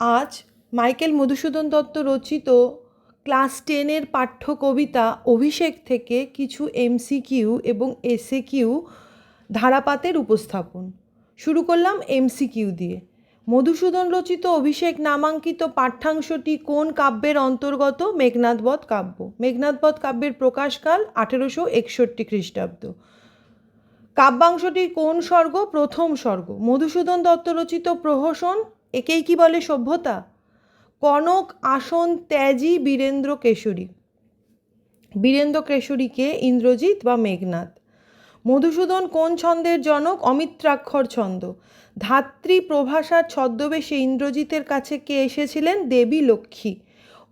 আজ মাইকেল মধুসূদন দত্ত রচিত ক্লাস টেনের পাঠ্য কবিতা অভিষেক থেকে কিছু এমসিকিউ এবং এসএকিউ ধারাপাতের উপস্থাপন। শুরু করলাম এমসিকিউ দিয়ে। মধুসূদন রচিত অভিষেক নামাঙ্কিত পাঠ্যাংশটি কোন কাব্যের অন্তর্গত? মেঘনাদবধ কাব্য। মেঘনাদবধ কাব্যের প্রকাশকাল আঠেরোশো একষট্টি খ্রিস্টাব্দ। কাব্যাংশটির কোন স্বর্গ? প্রথম স্বর্গ। মধুসূদন দত্ত রচিত প্রহসন একেই কি বলে সভ্যতা? কনক আসন ত্যাজি বীরেন্দ্র কেশরী। বীরেন্দ্র কেশরীকে ইন্দ্রজিৎ বা মেঘনাদ মধুসূদন কোন ছন্দের জনক? অমিত্রাক্ষর ছন্দ। ধাত্রী প্রভাষার ছদ্মবেশে ইন্দ্রজিতের কাছে কে এসেছিলেন? দেবী লক্ষ্মী।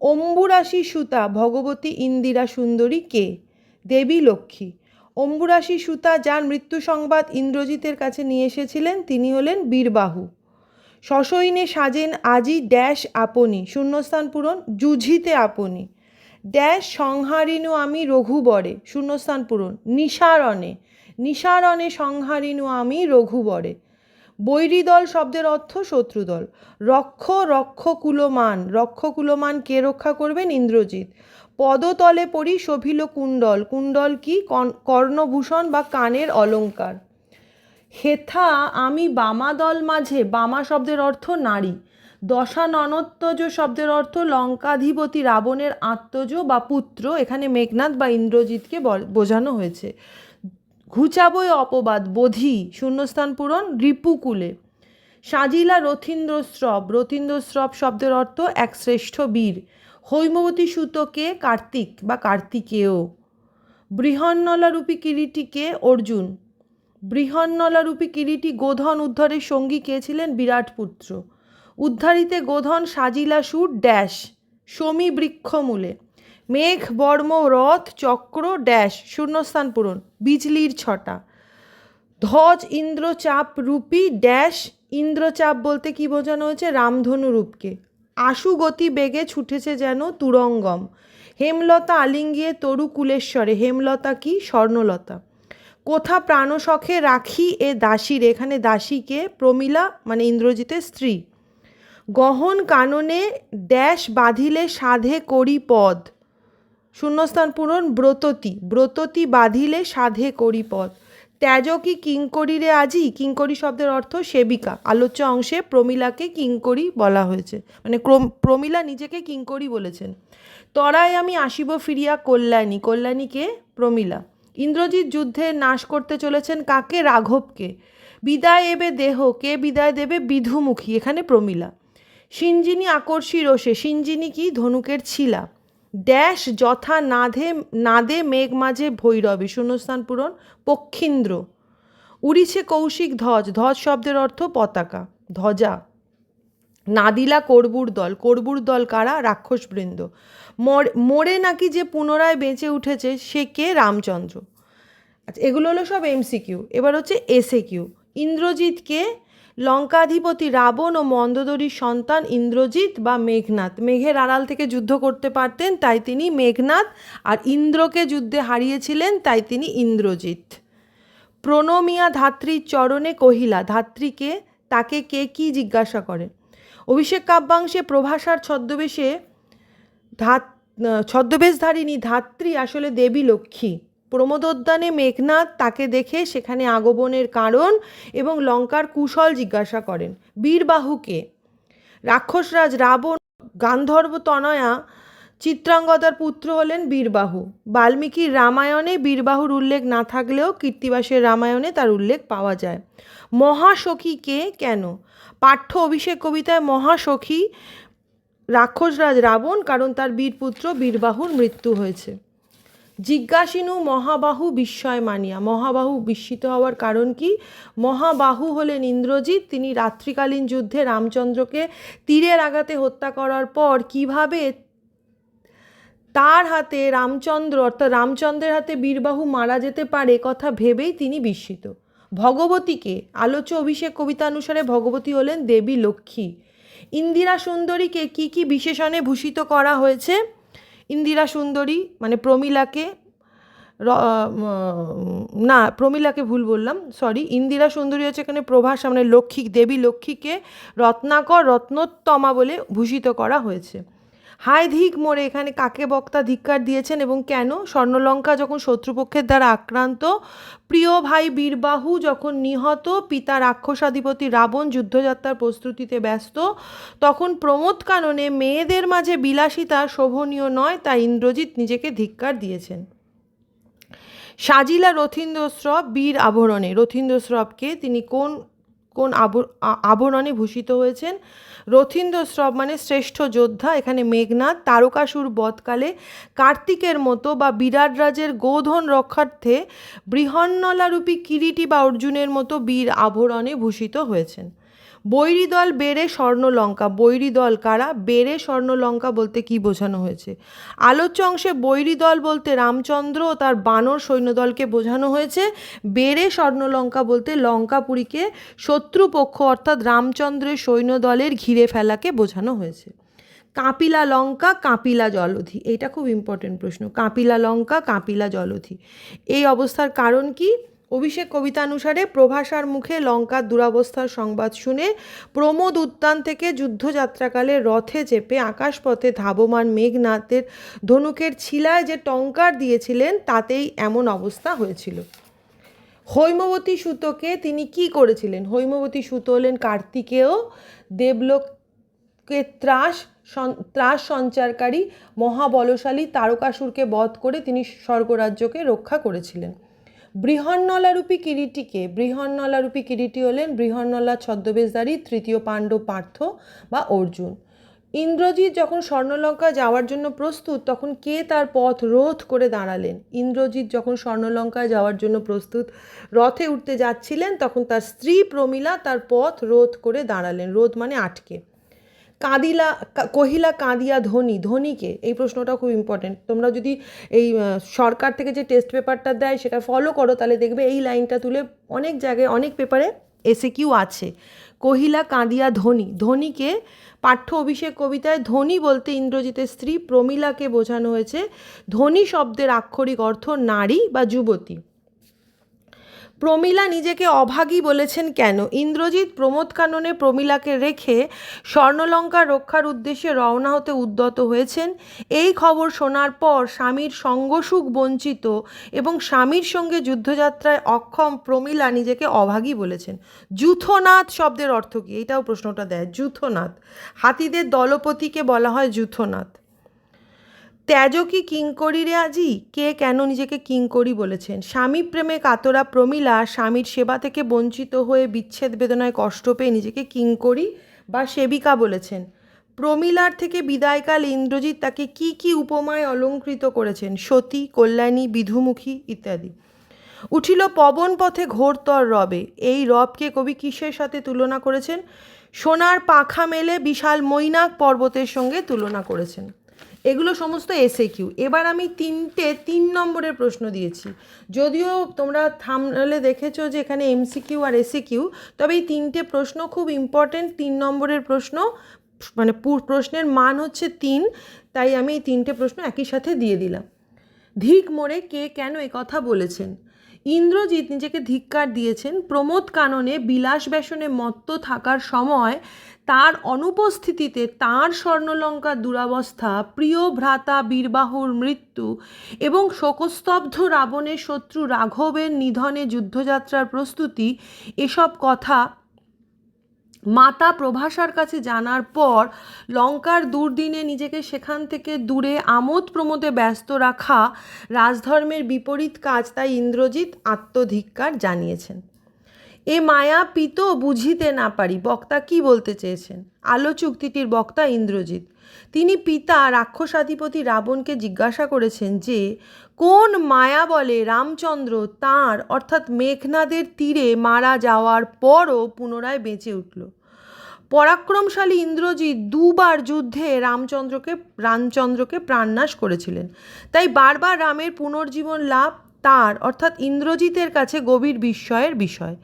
অম্বুরাশি সুতা ভগবতী ইন্দিরা সুন্দরী কে? দেবী লক্ষ্মী। অম্বুরাশি সুতা যার মৃত্যু সংবাদ ইন্দ্রজিতের কাছে নিয়ে এসেছিলেন, তিনি হলেন বীরবাহু। সসৈনে সাজেন আজি ড্যাশ আপনি, শূন্যস্থান পূরণ যুঝিতে আপনি। ড্যাশ সংহারিনু আমি রঘুবরে, শূন্যস্থান পূরণ নিসারণে। নিসারণে সংহারিনু আমি রঘুবরে। বৈরিদল শব্দের অর্থ শত্রুদল। রক্ষ রক্ষ কুলমান রক্ষ কুলমান কে রক্ষা করবেন? ইন্দ্রজিৎ। পদতলে পড়ি শোভিল কুণ্ডল। কুণ্ডল কি কর্ণভূষণ বা কানের অলংকার হেথা, আমি বামাদল মাঝে, বামা শব্দের অর্থ নারী। দশাননত্তজ শব্দের অর্থ লঙ্কাধিপতি, রাবণের আত্মজ বা পুত্র, এখানে মেঘনাদ বা ইন্দ্রজিৎকে বোঝানো হয়েছে। ঘুচাবই অপবাদ, বোধি, শূন্যস্থান পূরণ, রিপুকুলে। সাজিলা রথীন্দ্রস্রব রথীন্দ্রস্রব শব্দের অর্থ এক শ্রেষ্ঠ বীর। হৈমবতী সুতকে কার্তিক বা কার্তিকেয়। বৃহন্নলারূপী কিরীটিকে অর্জুন। বৃহন্নলারূপী কিরীটি গোধন উদ্ধারের সঙ্গী কে ছিলেন বিরাট পুত্র। উদ্ধারিতে গোধন সাজিলা সুর ড্যাশ সমী বৃক্ষমূলে মেঘ, বর্ম, রথ, চক্র, ড্যাশ, শূন্যস্থান পূরণ, বিজলির ছটা। ধ্বজ ইন্দ্রচাপ রূপী ড্যাশ, ইন্দ্রচাপ বলতে কি বোঝানো হয়েছে? রামধনু রূপকে। আশু গতি বেগে ছুটেছে যেন তুরঙ্গম। হেমলতা আলিঙ্গিয়ে তরু কুলেশ্বরে হেমলতা কি? স্বর্ণলতা। কোথা প্রাণসখে রাখি এ দাসীর? এখানে দাসীকে প্রমীলা মানে ইন্দ্রজিতের স্ত্রী। গহন কাননে ড্যাশ বাঁধিলে সাধে করি পদ। শূন্যস্থান পূরণ ব্রততি। ব্রততি বাঁধিলে সাধে করি পদ। ত্যাজ কি কিঙ্করি রে আজি? কিঙ্করী শব্দের অর্থ সেবিকা। আলোচ্য অংশে প্রমীলাকে কিঙ্করী বলা হয়েছে। মানে প্রমীলা নিজেকে কিঙ্করী বলেছেন। তরায় আমি আসিব ফিরিয়া কল্যাণী। কল্যাণীকে প্রমীলা। ইন্দ্রজিৎ যুদ্ধে নাশ করতে চলেছেন কাকে? রাঘবকে। বিদায় এবে দেহ, কে বিদায় দেবে? বিধুমুখী, এখানে প্রমীলা। সিঞ্জিনী আকর্ষী রোষে সিঞ্জিনী কি? ধনুকের ছিলা। ড্যাশ যথা নাধে, নাদে মেঘ মাঝে ভৈরবে, শূন্যস্থান পূরণ, পক্ষীন্দ্র। উড়িছে কৌশিক ধ্বজ ধ্বজ শব্দের অর্থ পতাকা, ধ্বজা। নাদিলা করবুর দল করবুর দল কারা? রাক্ষসবৃন্দ। মর- নাকি যে পুনরায় বেঁচে উঠেছে সে কে? রামচন্দ্র। আচ্ছা এগুলো হলো সব এমসিকিউ এবার হচ্ছে এসে কিউ ইন্দ্রজিৎকে লঙ্কাধিপতি রাবণ ও মন্দোদরীর সন্তান ইন্দ্রজিৎ বা মেঘনাদ মেঘের আড়াল থেকে যুদ্ধ করতে পারতেন, তাই তিনি মেঘনাদ আর ইন্দ্রকে যুদ্ধে হারিয়েছিলেন, তাই তিনি ইন্দ্রজিৎ। প্রণমিয়া ধাত্রীর চরণে কহিলা ধাত্রীকে তাকে কে কি জিজ্ঞাসা করেন অভিষেক কাব্যাংশে প্রভাষার ছদ্মবেশে ধাত ছদ্মবেশধারিণী ধাত্রী আসলে দেবী লক্ষ্মী। প্রমোদোদ্যানে মেঘনাথ তাকে দেখে সেখানে আগমনের কারণ এবং লঙ্কার কুশল জিজ্ঞাসা করেন, বীরবাহুকে? রাক্ষসরাজ রাবণ, গান্ধর্ব তনয়া, চিত্রাঙ্গদার পুত্র হলেন বীরবাহু। বাল্মীকির রামায়ণে বীরবাহুর উল্লেখ না থাকলেও কীর্তিবাসের রামায়ণে তার উল্লেখ পাওয়া যায়। মহাসখী কে কেন? পাঠ্য অভিষেক কবিতায় মহাসখী রাক্ষসরাজ রাবণ কারণ তার বীরপুত্র বীরবাহুর মৃত্যু হয়েছে। জিজ্ঞাসিনু মহাবাহু বিস্ময় মানিয়া। মহাবাহু বিস্মিত হওয়ার কারণ কি? মহাবাহু হলেন ইন্দ্রজিৎ। তিনি রাত্রিকালীন যুদ্ধে রামচন্দ্রকে তীরের আঘাতে হত্যা করার পর কীভাবে তার হাতে রামচন্দ্র, অর্থাৎ রামচন্দ্রের হাতে বীরবাহু মারা যেতে পারে কথা ভেবেই তিনি বিস্মিত। ভগবতীকে, আলোচ্য অভিষেক কবিতা অনুসারে ভগবতী হলেন দেবী লক্ষ্মী। ইন্দিরা সুন্দরীকে কি কি বিশেষণে ভূষিত করা হয়েছে? ইন্দিরা সুন্দরী মানে প্রমিলাকে না, প্রমিলাকে ভুল বললাম সরি ইন্দিরা সুন্দরী হচ্ছে এখানে প্রভাস মানে লক্ষ্মী, দেবী লক্ষ্মীকে রত্নাকর রত্নোত্তমা বলে ভূষিত করা হয়েছে। হায় ধিক মোড়ে এখানে কাকে বক্তা ধিক্কার দিয়েছেন এবং কেন? স্বর্ণলঙ্কা যখন শত্রুপক্ষের দ্বারা আক্রান্ত, প্রিয় ভাই বীরবাহু যখন নিহত, পিতা রাক্ষসাধিপতি রাবণ যুদ্ধযাত্রার প্রস্তুতিতে ব্যস্ত, তখন প্রমোদ কাননে মেয়েদের মাঝে বিলাসিতা শোভনীয় নয়, তাই ইন্দ্রজিৎ নিজেকে ধিক্কার দিয়েছেন। সাজিলা রথীন্দ্রস্রব বীর আভরণে। রথীন্দ্রস্রবকে তিনি কোন কোন আবরণে ভূষিত হয়েছেন? রথীন্দ্রস্রব মানে শ্রেষ্ঠ যোদ্ধা, এখানে মেঘনাথ তারকাসুর বধকালে, কার্তিকের মতো বা বিরাটরাজের গোধন রক্ষার্থে বৃহন্নলারূপী কিরিটি বা অর্জুনের মতো বীর আভরণে ভূষিত হয়েছেন। বৈরী দল বেড়ে স্বর্ণলঙ্কা বৈরী দল কারা? বেড়ে স্বর্ণলঙ্কা বলতে কি বোঝানো হয়েছে? আলোচ্য অংশে বৈরী দল বলতে রামচন্দ্র ও তার বানর সৈন্যদলকে বোঝানো হয়েছে। বেড়ে স্বর্ণলঙ্কা বলতে লঙ্কাপুরীকে শত্রুপক্ষ অর্থাৎ রামচন্দ্রের সৈন্যদলের ঘিরে ফেলাকে বোঝানো হয়েছে। কাপিলা লঙ্কা, কাপিলা জলধি, এটা খুব ইম্পর্টেন্ট প্রশ্ন। কাপিলা লঙ্কা, কাপিলা জলধি, এই অবস্থার কারণ কি? অভিষেক কবিতানুসারে প্রভাসার মুখে লঙ্কার দুরাবস্থার সংবাদ শুনে প্রমোদ উদ্যান থেকে যুদ্ধযাত্রাকালে রথে চেপে আকাশপথে ধাবমান মেঘনাথের ধনুকের ছিলায় যে টঙ্কার দিয়েছিলেন, তাতেই এমন অবস্থা হয়েছিল। হৈমবতী সুতোকে তিনি কি করেছিলেন? হৈমবতী সুতো হলেন কার্তিকেয় দেবলোকে ত্রাস ত্রাস সঞ্চারকারী মহাবলশালী তারকাসুরকে বধ করে তিনি স্বর্গরাজ্যকে রক্ষা করেছিলেন। বৃহন্নলারূপী কিরিটিকে, বৃহন্নলারূপী কিরিটি হলেন বৃহন্নলা ছদ্মবেশধারী, তৃতীয় পাণ্ডব পার্থ বা অর্জুন। ইন্দ্রজিৎ যখন স্বর্ণলঙ্কা যাওয়ার জন্য প্রস্তুত, তখন কে তার পথ রোধ করে দাঁড়ালেন? ইন্দ্রজিৎ যখন স্বর্ণলঙ্কায় যাওয়ার জন্য প্রস্তুত, রথে উঠতে যাচ্ছিলেন, তখন তার স্ত্রী প্রমীলা তার পথ রোধ করে দাঁড়ালেন। রোধ মানে আটকে। কাঁদিলা কহিলা কাঁদিয়া ধনী ধনীকে এই প্রশ্নটা খুব ইম্পর্টেন্ট তোমরা যদি এই সরকার থেকে যে টেস্ট পেপারটা দেয়, সেটা ফলো করো, তাহলে দেখবে এই লাইনটা তুলে অনেক জায়গায়, অনেক পেপারে এসে কিউ আছে। কহিলা কাঁদিয়া ধনী ধনীকে পাঠ্য অভিষেক কবিতায় ধনী বলতে ইন্দ্রজিতের স্ত্রী প্রমীলাকে বোঝানো হয়েছে। ধনী শব্দের আক্ষরিক অর্থ নারী বা যুবতী। প্রমীলা নিজেকে অভাগী বলেছেন কেন? ইন্দ্রজিৎ প্রমোদ কাননে প্রমীলাকে রেখে স্বর্ণলঙ্কা রক্ষার উদ্দেশ্যে রওনা হতে উদ্যত হয়েছেন। এই খবর শোনার পর স্বামীর সঙ্গসুখ বঞ্চিত এবং স্বামীর সঙ্গে যুদ্ধযাত্রায় অক্ষম প্রমীলা নিজেকে অভাগী বলেছেন। যুথনাথ শব্দের অর্থ কী? এটাও প্রশ্নটা দেয়। যুথনাথ। হাতিদের দলপতিকে বলা হয় যূথনাথ। ত্যাজ কি কিঙ্করি রে আজি? কে কেন নিজেকে কিঙ্করি বলেছেন? স্বামী প্রেমে কাতরা প্রমীলা স্বামীর সেবা থেকে বঞ্চিত হয়ে বিচ্ছেদ বেদনায় কষ্ট পেয়ে নিজেকে কিঙ্করি বা সেবিকা বলেছেন। প্রমীলার থেকে বিদায়কাল ইন্দ্রজিৎ তাকে কি কি উপমায় অলঙ্কৃত করেছেন? সতী, কল্যাণী, বিধুমুখী ইত্যাদি। উঠিল পবন পথে ঘোরতর রবে। এই রবকে কবি কিসের সাথে তুলনা করেছেন? সোনার পাখা মেলে বিশাল মৈনাক পর্বতের সঙ্গে তুলনা করেছেন। এগুলো সমস্ত এসে কিউ এবার আমি তিনটে, তিন নম্বরের প্রশ্ন দিয়েছি। যদিও তোমরা থামলে দেখেছ যে এখানে এমসিকিউ আর এসে কিউ তবে এই তিনটে প্রশ্ন খুব ইম্পর্টেন্ট তিন নম্বরের প্রশ্ন মানে প্রশ্নের মান হচ্ছে তিন, তাই আমি এই তিনটে প্রশ্ন একই সাথে দিয়ে দিলাম। ধিক মোড়ে কে কেন কথা বলেছেন? ইন্দ্রজিৎ নিজেকে ধিক্কার দিয়েছেন। প্রমোদ কাননে বিলাস ব্যসনে মত্ত থাকার সময় তার অনুপস্থিতিতে তার স্বর্ণলঙ্কার দুরাবস্থা, প্রিয় ভ্রাতা বীরবাহুর মৃত্যু এবং শোকস্তব্ধ রাবণের শত্রু রাঘবের নিধনে যুদ্ধযাত্রার প্রস্তুতি, এসব কথা মাতা প্রভাসার কাছে জানার পর লঙ্কার দুর্দিনে নিজেকে সেখান থেকে দূরে আমোদ প্রমোদে ব্যস্ত রাখা রাজধর্মের বিপরীত কাজ তাই ইন্দ্রজিৎ আত্মধিক্কার জানিয়েছেন। এ মায়া পিত বুঝিতে না পারি, বক্তা কি বলতে চেয়েছেন? আলো চুক্তিটির বক্তা ইন্দ্রজিৎ। তিনি পিতা রাক্ষসাধিপতি রাবণকে জিজ্ঞাসা করেছেন যে, কোন মায়া বলে রামচন্দ্র তাঁর, অর্থাৎ মেঘনাদের তীরে মারা যাওয়ার পরও পুনরায় বেঁচে উঠল? পরাক্রমশালী ইন্দ্রজিৎ দুবার যুদ্ধে রামচন্দ্রকে রামচন্দ্রকে প্রাণনাশ করেছিলেন। তাই বারবার রামের পুনর্জীবন লাভ তার, অর্থাৎ ইন্দ্রজিতের কাছে গভীর বিস্ময়ের বিষয়।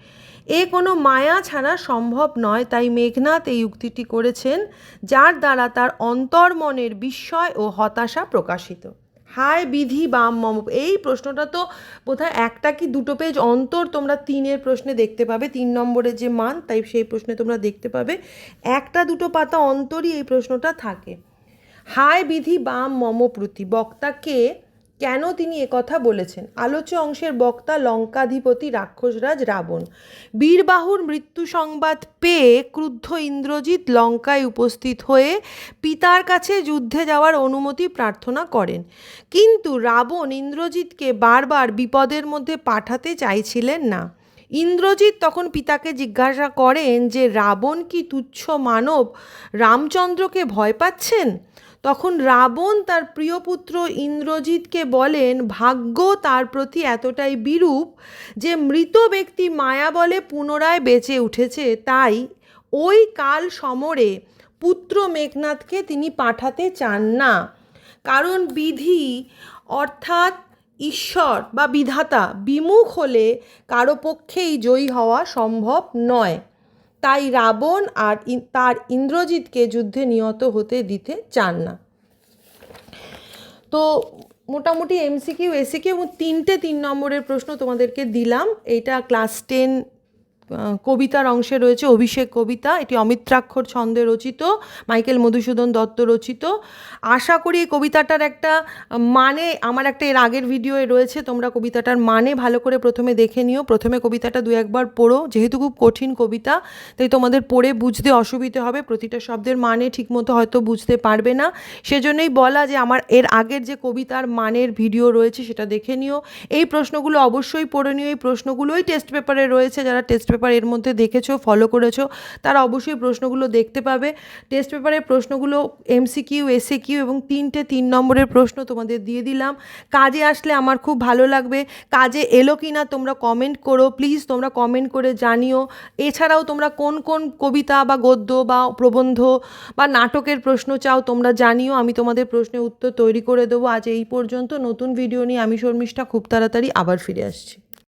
এ কোনো মায়া ছাড়া সম্ভব নয়, তাই মেঘনাথ এই উক্তিটি করেছেন, যার দ্বারা তার অন্তর্মনের বিস্ময় ও হতাশা প্রকাশিত। হায় বিধি বাম মম। এই প্রশ্নটা তো বোধহয় একটা কি দুটো পেজ অন্তর তোমরা তিনের প্রশ্নে দেখতে পাবে, তিন নম্বরের যে মান, তাই সেই প্রশ্নে তোমরা দেখতে পাবে। একটা দুটো পাতা অন্তরই এই প্রশ্নটা থাকে। হায় বিধি বাম মম প্রতি বক্তাকে কেন তিনি একথা বলেছেন? আলোচ্য অংশের বক্তা লঙ্কাধিপতি রাক্ষসরাজ রাবণ। বীরবাহুর মৃত্যু সংবাদ পেয়ে ক্রুদ্ধ ইন্দ্রজিৎ লঙ্কায় উপস্থিত হয়ে পিতার কাছে যুদ্ধে যাওয়ার অনুমতি প্রার্থনা করেন। কিন্তু রাবণ ইন্দ্রজিৎকে বারবার বিপদের মধ্যে পাঠাতে চাইছিলেন না। ইন্দ্রজিৎ তখন পিতাকে জিজ্ঞাসা করেন যে, রাবণ কি তুচ্ছ মানব? রামচন্দ্রকে ভয় পাচ্ছেন? তখন রাবণ তার প্রিয় পুত্র ইন্দ্রজিৎকে বলেন, ভাগ্য তার প্রতি এতটাই বিরূপ যে মৃত ব্যক্তি মায়া বলে পুনরায় বেঁচে উঠেছে। তাই ওই কাল সমরে পুত্র মেঘনাথকে তিনি পাঠাতে চান না। কারণ বিধি অর্থাৎ ঈশ্বর বা বিধাতা বিমুখ হলে কারও পক্ষেই জয়ী হওয়া সম্ভব নয়। তাই রাবণ আর তার ইন্দ্রজিৎকে যুদ্ধে নিহত হতে দিতে চান না। তো মোটামুটি এমসিকিউ এসিকিউ এবং তিনটে তিন নম্বরের প্রশ্ন তোমাদেরকে দিলাম। এইটা ক্লাস টেন কবিতার অংশে রয়েছে অভিষেক কবিতা, এটি অমিত্রাক্ষর ছন্দে রচিত, মাইকেল মধুসূদন দত্ত রচিত। আশা করি এই কবিতাটার একটা মানে আমার একটা এর আগের ভিডিওয়ে রয়েছে, তোমরা কবিতাটার মানে ভালো করে প্রথমে দেখে নিও। প্রথমে কবিতাটা দু একবার পড়ো, যেহেতু খুব কঠিন কবিতা, তাই তোমাদের পড়ে বুঝতে অসুবিধে হবে, প্রতিটা শব্দের মানে ঠিকমতো হয়তো বুঝতে পারবে না। সেজন্যই বলা যে আমার এর আগের যে কবিতার মানের ভিডিও রয়েছে, সেটা দেখে নিও। এই প্রশ্নগুলো অবশ্যই পড়ে নিও, এই প্রশ্নগুলোই টেস্ট পেপারে রয়েছে, যারা টেস্ট পেপার এর মধ্যে দেখেছ ফলো করেছ, তারা অবশ্যই প্রশ্নগুলো দেখতে পাবে। টেস্ট পেপারের প্রশ্নগুলো এমসিকিউ এসএ কিউ এবং তিনটে তিন নম্বরের প্রশ্ন তোমাদের দিয়ে দিলাম। কাজে আসলে আমার খুব ভালো লাগবে। কাজে এলো কি না তোমরা কমেন্ট করো। প্লিজ তোমরা কমেন্ট করে জানিও। এছাড়াও তোমরা কোন কোন কবিতা বা গদ্য বা প্রবন্ধ বা নাটকের প্রশ্ন চাও তোমরা জানিও। আমি তোমাদের প্রশ্নের উত্তর তৈরি করে দেবো। আজ এই পর্যন্ত। নতুন ভিডিও নিয়ে আমি শর্মিষ্ঠা। খুব তাড়াতাড়ি আবার ফিরে আসছি।